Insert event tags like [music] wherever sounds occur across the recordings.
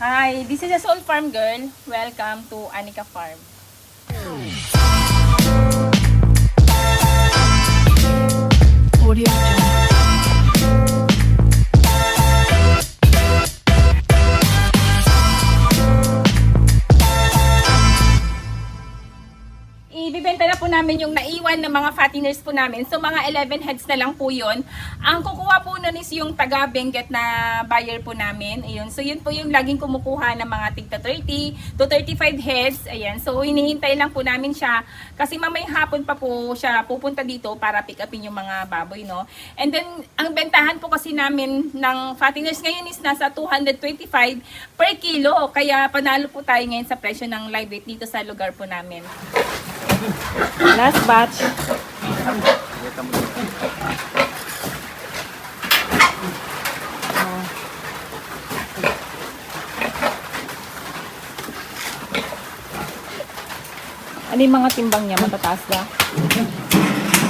Hi, this is a Soul Farm Girl. Welcome to Anika Farm. Audio namin yung naiwan ng mga fatteners po namin. So mga 11 heads na lang po yun. Ang kukuha po nun is yung taga Benguet na buyer po namin. Ayun. So yun po yung laging kumukuha ng mga tigta 30 to 35 heads. Ayan. So hinihintay lang po namin siya. Kasi mamayang hapon pa po siya pupunta dito para pick upin yung mga baboy. No? And then ang bentahan po kasi namin ng fatteners ngayon is nasa 225 per kilo. Kaya panalo po tayo ngayon sa presyo ng live weight dito sa lugar po namin. Last batch. Ano yung mga timbang niya? Matataas ba?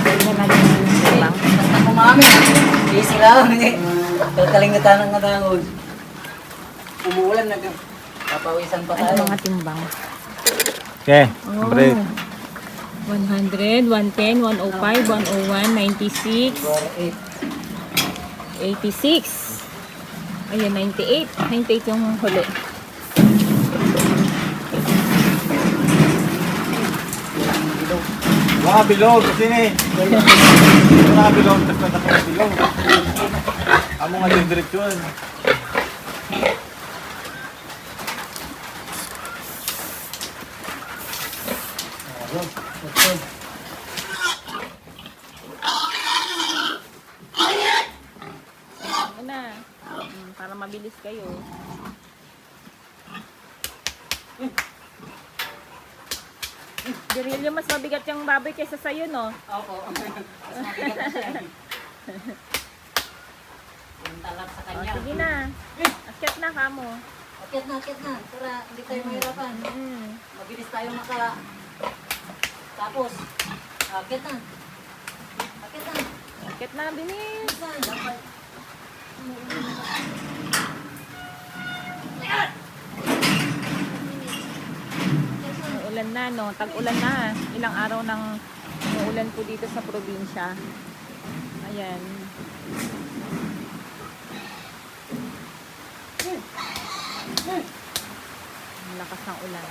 Tingnan natin yung timbang. Ako mami, easy lang. Kalkalingatan ng katangod. Umuulan na Papawisan pa Ano tayo. mga timbang? Okay, Oh. Break. 100, 110, 105, 101, 96, 86. Ayan, 98. 98 yung huli. Mga bilog, sini. Mga bilog, tapos na bilog. Amo nga yung direksyon. Ano na? Mm, para mabilis kayo. Dirilyo, mas mabigat yung baboy kaysa sa'yo, no? Opo. [laughs] Mas mabigat na siya. Talak sa O, kanya. sige na. Akyat na kamo. Akit na, akit na. Para hindi tayo mahirapan. Mm. Mabilis tayo maka... Tapos. Akit na. Akit na. Akit na. Dapat. Ulan na, no? Tag-ulan na. Ilang araw nang uulan po dito sa probinsya. Ayan. Ang lakas ng ulan.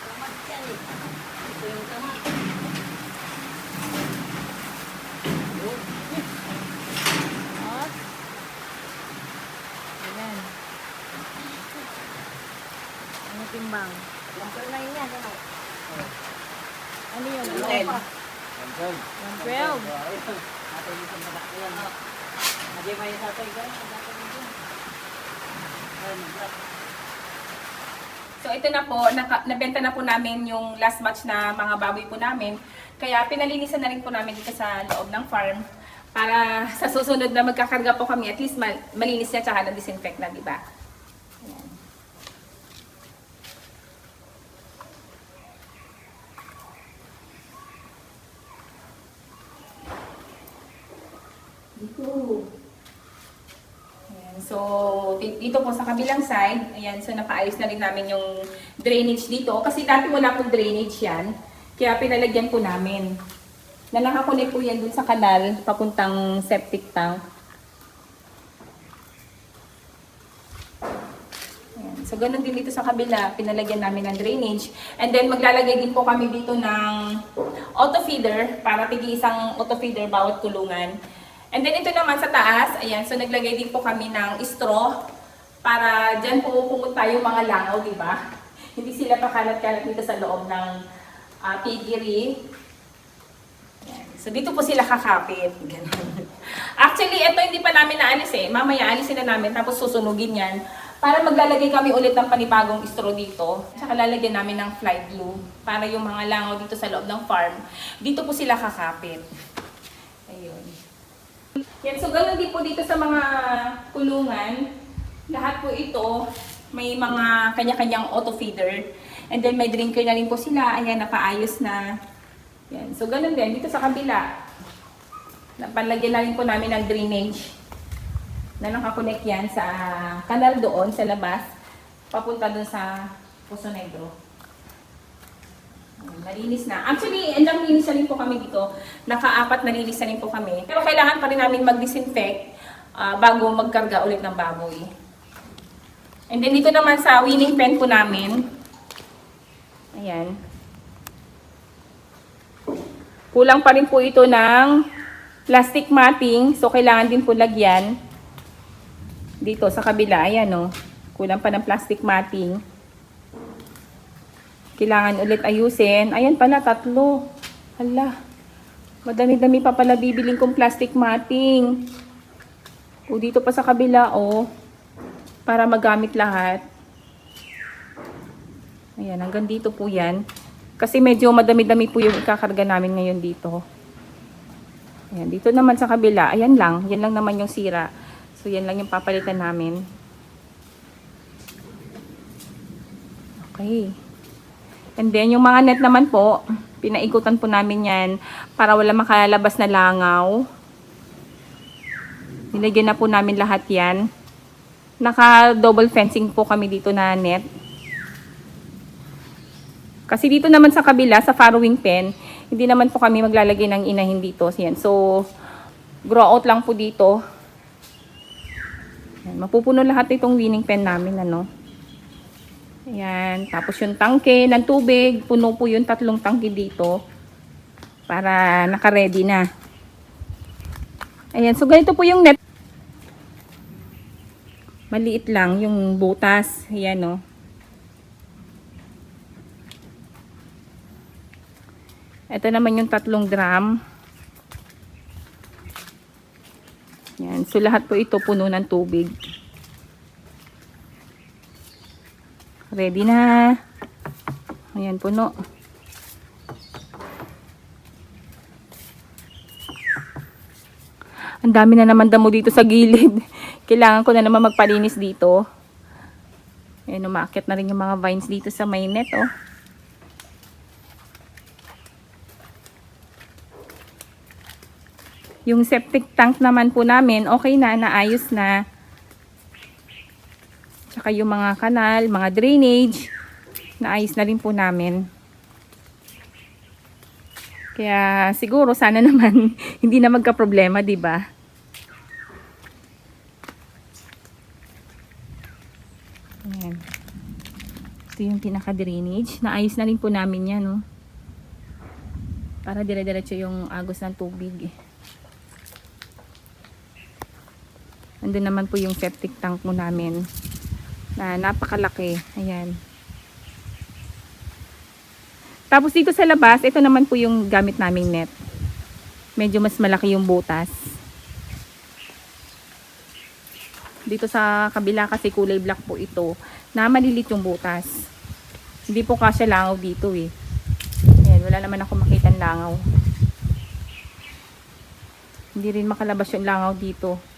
Tamat yan eh. Ito yung. Ayan. Ano timbang? Na yun yan. Ano? Ano yun? Ten. 112. Natin yung pagkadak ko yan. Hindi may satay ka. So ito na po, naka, nabenta na po namin yung last batch na mga baboy po namin. Kaya pinalinisan na rin po namin dito sa loob ng farm para sa susunod na magkakarga po kami, at least mal- malinis na tsaka na-disinfect na, di ba? Ayan. So, di- dito po sa kabilang side, ayan, so napaayos na rin namin yung drainage dito. Kasi dati wala pong drainage yan, kaya pinalagyan po namin. Na nakakunik po yan dun sa kanal, papuntang septic tank. Ayan, so, ganun din dito sa kabila, pinalagyan namin ng drainage. And then, maglalagay din po kami dito ng auto feeder, para tigi isang auto feeder bawat kulungan. And then ito naman sa taas, ayan, so naglagay din po kami ng straw para dyan po pumunta yung mga langaw, di ba? [laughs] Hindi sila pakalat-kalat dito sa loob ng uh, piggery. Ayan. So dito po sila kakapit. [laughs] Ganun. Actually, ito hindi pa namin naalis eh. Mamaya alisin na namin tapos susunugin yan. Para maglalagay kami ulit ng panibagong straw dito. Tsaka lalagyan namin ng fly glue para yung mga langaw dito sa loob ng farm, dito po sila kakapit. Yan, so ganun din po dito sa mga kulungan. Lahat po ito, may mga kanya-kanyang auto feeder. And then may drinker na rin po sila. Ayan, napaayos na. Yan. So ganun din, dito sa kabila. Napalagyan na rin po namin ng drainage. na nakakonect yan sa kanal doon sa labas, papunta doon sa Puso Negro. Malinis na. Actually, andang linis na rin po kami dito. Nakaapat na na rin po kami. Pero kailangan pa rin namin mag-disinfect ah, bago magkarga ulit ng baboy. And then dito naman sa winning pen po namin. Ayan. Kulang pa rin po ito ng plastic matting. So, kailangan din po lagyan. Dito sa kabila. Ayan o. Kulang pa ng plastic matting. Kailangan ulit ayusin. Ayan pala, tatlo. Hala. Madami-dami pa pala bibiling kong plastic matting. O, dito pa sa kabila, o. Para magamit lahat. Ayan, hanggang dito po yan. Kasi medyo madami-dami po yung ikakarga namin ngayon dito. Ayan, dito naman sa kabila, ayan lang. Yan lang naman yung sira. So, yan lang yung papalitan namin. Okay. And then, yung mga net naman po, pinaikutan po namin yan para wala makalabas na langaw. Nilagyan na po namin lahat yan. Naka-double fencing po kami dito na net. Kasi dito naman sa kabila, sa farrowing pen, hindi naman po kami maglalagay ng inahin dito. Yan. So, grow out lang po dito. Mapupuno lahat itong winning pen namin. Ano? Ayan. Tapos yung tangke ng tubig, puno po yung tatlong tangke dito. Para naka-ready na. Ayan. So, ganito po yung net. Maliit lang yung butas. Ayan, no. Ito naman yung tatlong drum. Yan. So, lahat po ito puno ng tubig. Ready na. Ayan, puno. Ang dami na naman damo dito sa gilid. [laughs] Kailangan ko na naman magpalinis dito. Ayan, umakit na rin yung mga vines dito sa may net, oh. Yung septic tank naman po namin, okay na, naayos na. Tsaka yung mga kanal, mga drainage, naayos na rin po namin. Kaya siguro sana [laughs] naman hindi na magka-problema, 'di ba? Ayan. Ito yung pinaka-drainage. Naayos na rin po namin yan, no? Para dire-diretso yung agos ng tubig. Eh. Andun naman po yung septic tank mo namin na napakalaki. Ayan. Tapos dito sa labas, ito naman po yung gamit naming net. Medyo mas malaki yung butas. Dito sa kabila kasi kulay black po ito na malilit yung butas. Hindi po kasya langaw dito eh. Ayan, wala naman ako makita langaw. Hindi rin makalabas yung langaw dito.